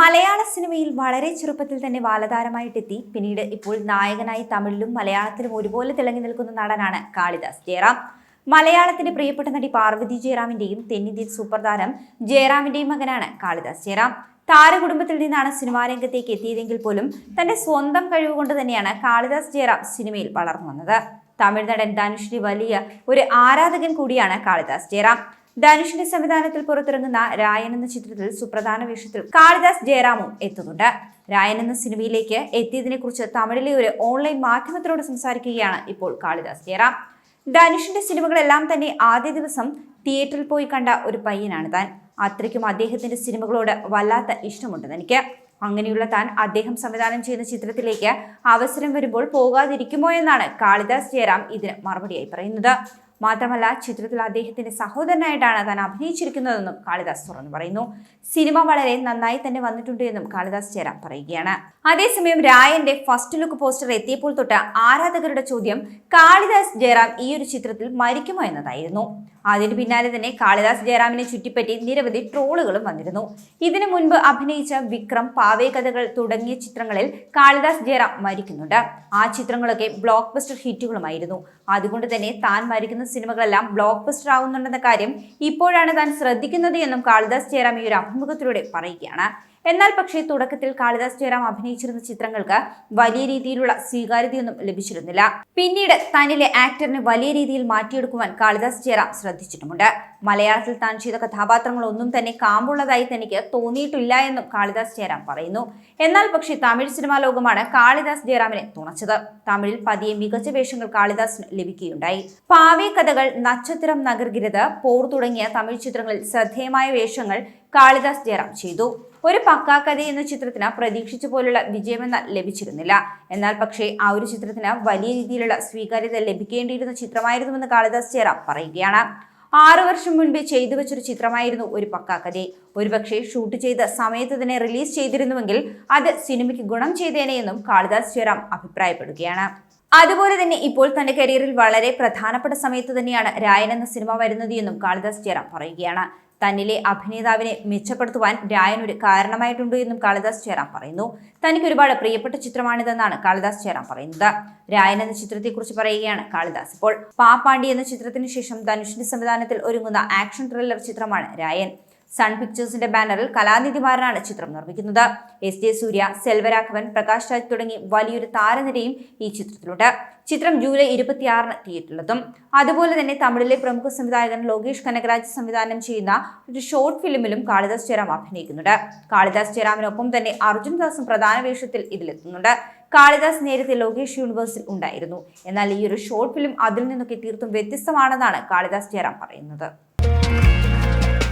മലയാള സിനിമയിൽ വളരെ ചെറുപ്പത്തിൽ തന്നെ ബാലതാരമായിട്ടെത്തി പിന്നീട് ഇപ്പോൾ നായകനായി തമിഴിലും മലയാളത്തിലും ഒരുപോലെ തിളങ്ങി നിൽക്കുന്ന നടനാണ് കാളിദാസ് ജയറാം. മലയാളത്തിന്റെ പ്രിയപ്പെട്ട നടി പാർവതി ജയറാമിന്റെയും തെന്നിന്ത്യൻ സൂപ്പർ താരം ജയറാമിന്റെയും മകനാണ് കാളിദാസ് ജയറാം. താരകുടുംബത്തിൽ നിന്നാണ് സിനിമാ രംഗത്തേക്ക് എത്തിയതെങ്കിൽ പോലും തന്റെ സ്വന്തം കഴിവ് കൊണ്ട് തന്നെയാണ് കാളിദാസ് ജയറാം സിനിമയിൽ വളർന്നു വന്നത്. തമിഴ് നടൻ ധനുഷിന്റെ വലിയ ഒരു ആരാധകൻ കൂടിയാണ് കാളിദാസ് ജയറാം. ധനുഷിന്റെ സംവിധാനത്തിൽ പുറത്തിറങ്ങുന്ന രായൻ എന്ന ചിത്രത്തിൽ സുപ്രധാന വേഷത്തിൽ കാളിദാസ് ജയറാമും എത്തുന്നുണ്ട്. രായൻ എന്ന സിനിമയിലേക്ക് എത്തിയതിനെ കുറിച്ച് തമിഴിലെ ഒരു ഓൺലൈൻ മാധ്യമത്തിനോട് സംസാരിക്കുകയാണ് ഇപ്പോൾ കാളിദാസ് ജയറാം. ധനുഷിന്റെ സിനിമകളെല്ലാം തന്നെ ആദ്യ ദിവസം തിയേറ്ററിൽ പോയി കണ്ട ഒരു പയ്യനാണ് താൻ. അത്രയ്ക്കും അദ്ദേഹത്തിന്റെ സിനിമകളോട് വല്ലാത്ത ഇഷ്ടമുണ്ട് തനിക്ക്. അങ്ങനെയുള്ള താൻ അദ്ദേഹം സംവിധാനം ചെയ്യുന്ന ചിത്രത്തിലേക്ക് അവസരം വരുമ്പോൾ പോകാതിരിക്കുമോ എന്നാണ് കാളിദാസ് ജയറാം ഇതിന് മറുപടിയായി പറയുന്നത്. മാത്രമല്ല ചിത്രത്തിൽ അദ്ദേഹത്തിന്റെ സഹോദരനായിട്ടാണ് താൻ അഭിനയിച്ചിരിക്കുന്നതെന്നും കാളിദാസ് തുറന്നു പറയുന്നു. സിനിമ വളരെ നന്നായി തന്നെ വന്നിട്ടുണ്ട് എന്നും കാളിദാസ് ചേരാൻ പറയുകയാണ്. അതേസമയം രായന്റെ ഫസ്റ്റ് ലുക്ക് പോസ്റ്റർ എത്തിയപ്പോൾ തൊട്ട് ആരാധകരുടെ ചോദ്യം കാളിദാസ് ജയറാം ഈ ഒരു ചിത്രത്തിൽ മരിക്കുമോ എന്നതായിരുന്നു. അതിന് പിന്നാലെ തന്നെ കാളിദാസ് ജയറാമിനെ ചുറ്റിപ്പറ്റി നിരവധി ട്രോളുകളും വന്നിരുന്നു. ഇതിനു മുൻപ് അഭിനയിച്ച വിക്രം പാവേ കഥകൾ തുടങ്ങിയ ചിത്രങ്ങളിൽ കാളിദാസ് ജയറാം മരിക്കുന്നുണ്ട്. ആ ചിത്രങ്ങളൊക്കെ ബ്ലോക്ക് ബസ്റ്റർ ഹിറ്റുകളുമായിരുന്നു. അതുകൊണ്ട് തന്നെ താൻ മരിക്കുന്ന സിനിമകളെല്ലാം ബ്ലോക്ക് ബസ്റ്റർ ആവുന്നുണ്ടെന്ന കാര്യം ഇപ്പോഴാണ് താൻ ശ്രദ്ധിക്കുന്നത് എന്നും കാളിദാസ് ജയറാം ഈ ഒരു അഭിമുഖത്തിലൂടെ പറയുകയാണ്. എന്നാൽ പക്ഷേ തുടക്കത്തിൽ കാളിദാസ് ജയറാം അഭിനയിച്ചിരുന്ന ചിത്രങ്ങൾക്ക് വലിയ രീതിയിലുള്ള സ്വീകാര്യതയൊന്നും ലഭിച്ചിരുന്നില്ല. പിന്നീട് തന്നിലെ ആക്ടറിനെ വലിയ രീതിയിൽ മാറ്റിയെടുക്കുവാൻ കാളിദാസ് ജയറാം ശ്രദ്ധിച്ചിട്ടുമുണ്ട്. മലയാളത്തിൽ താൻ ചെയ്ത കഥാപാത്രങ്ങളൊന്നും തന്നെ കാമ്പുള്ളതായി തനിക്ക് തോന്നിയിട്ടില്ല എന്നും കാളിദാസ് ജയറാം പറയുന്നു. എന്നാൽ പക്ഷേ തമിഴ് സിനിമാ ലോകമാണ് കാളിദാസ് ജയറാമിനെ തുണച്ചത്. തമിഴിൽ പതിയെ മികച്ച വേഷങ്ങൾ കാളിദാസിന് ലഭിക്കുകയുണ്ടായി. പാവേ കഥകൾ നക്ഷത്രം നഗർഗിരത് പോർ തുടങ്ങിയ തമിഴ് ചിത്രങ്ങളിൽ ശ്രദ്ധേയമായ വേഷങ്ങൾ കാളിദാസ് ജയറാം ചെയ്തു. ഒരു പക്കാക്കഥ എന്ന ചിത്രത്തിന് പ്രതീക്ഷിച്ച പോലുള്ള വിജയമെന്ന ലഭിച്ചിരുന്നില്ല. എന്നാൽ പക്ഷേ ആ ഒരു ചിത്രത്തിന് വലിയ രീതിയിലുള്ള സ്വീകാര്യത ലഭിക്കേണ്ടിയിരുന്ന ചിത്രമായിരുന്നുവെന്ന് കാളിദാസ് ചേറ പറയുകയാണ്. ആറു വർഷം മുൻപ് ചെയ്തു വെച്ചൊരു ചിത്രമായിരുന്നു ഒരു പക്കാക്കഥ. ഒരുപക്ഷെ ഷൂട്ട് ചെയ്ത സമയത്ത് തന്നെ റിലീസ് ചെയ്തിരുന്നുവെങ്കിൽ അത് സിനിമയ്ക്ക് ഗുണം ചെയ്തേനെയെന്നും കാളിദാസ് ജയറാം അഭിപ്രായപ്പെടുകയാണ്. അതുപോലെ തന്നെ ഇപ്പോൾ തന്റെ കരിയറിൽ വളരെ പ്രധാനപ്പെട്ട സമയത്ത് തന്നെയാണ് രായൻ എന്ന സിനിമ വരുന്നത് എന്നും കാളിദാസ് ജയറാം പറയുകയാണ്. തന്നിലെ അഭിനേതാവിനെ മെച്ചപ്പെടുത്തുവാൻ രായൻ ഒരു കാരണമായിട്ടുണ്ട് എന്നും കാളിദാസ് ചേരാൻ പറയുന്നു. തനിക്ക് ഒരുപാട് പ്രിയപ്പെട്ട ചിത്രമാണിതെന്നാണ് കാളിദാസ് ചേരാൻ പറയുന്നത്. രായൻ എന്ന ചിത്രത്തെക്കുറിച്ച് പറയുകയാണ് കാളിദാസ്. ഇപ്പോൾ പാപ്പാണ്ടി എന്ന ചിത്രത്തിന് ശേഷം ധനുഷിന്റെ സംവിധാനത്തിൽ ഒരുങ്ങുന്ന ആക്ഷൻ ത്രില്ലർ ചിത്രമാണ് രായൻ. സൺ പിക്ചേഴ്സിന്റെ ബാനറിൽ കലാനിധിമാരനാണ് ചിത്രം നിർമ്മിക്കുന്നത്. എസ് ജെ സൂര്യ സെൽവരാഘവൻ പ്രകാശ് രാജ് തുടങ്ങി വലിയൊരു താരനിരയും ഈ ചിത്രത്തിലുണ്ട്. ചിത്രം ജൂലൈ ഇരുപത്തിയാറിന് തിയേറ്ററിലെത്തും. അതുപോലെ തന്നെ തമിഴിലെ പ്രമുഖ സംവിധായകൻ ലോകേഷ് കനകരാജ് സംവിധാനം ചെയ്യുന്ന ഒരു ഷോർട്ട് ഫിലിമിലും കാളിദാസ് ജയറാം അഭിനയിക്കുന്നുണ്ട്. കാളിദാസ് ജയറാമിനൊപ്പം തന്നെ അർജുൻ ദാസും പ്രധാന വേഷത്തിൽ ഇതിലെത്തുന്നുണ്ട്. കാളിദാസ് നേരത്തെ ലോകേഷ് യൂണിവേഴ്സിൽ ഉണ്ടായിരുന്നു. എന്നാൽ ഈ ഒരു ഷോർട്ട് ഫിലിം അതിൽ നിന്നൊക്കെ തീർത്തും വ്യത്യസ്തമാണെന്നാണ് കാളിദാസ് ജയറാം പറയുന്നത്.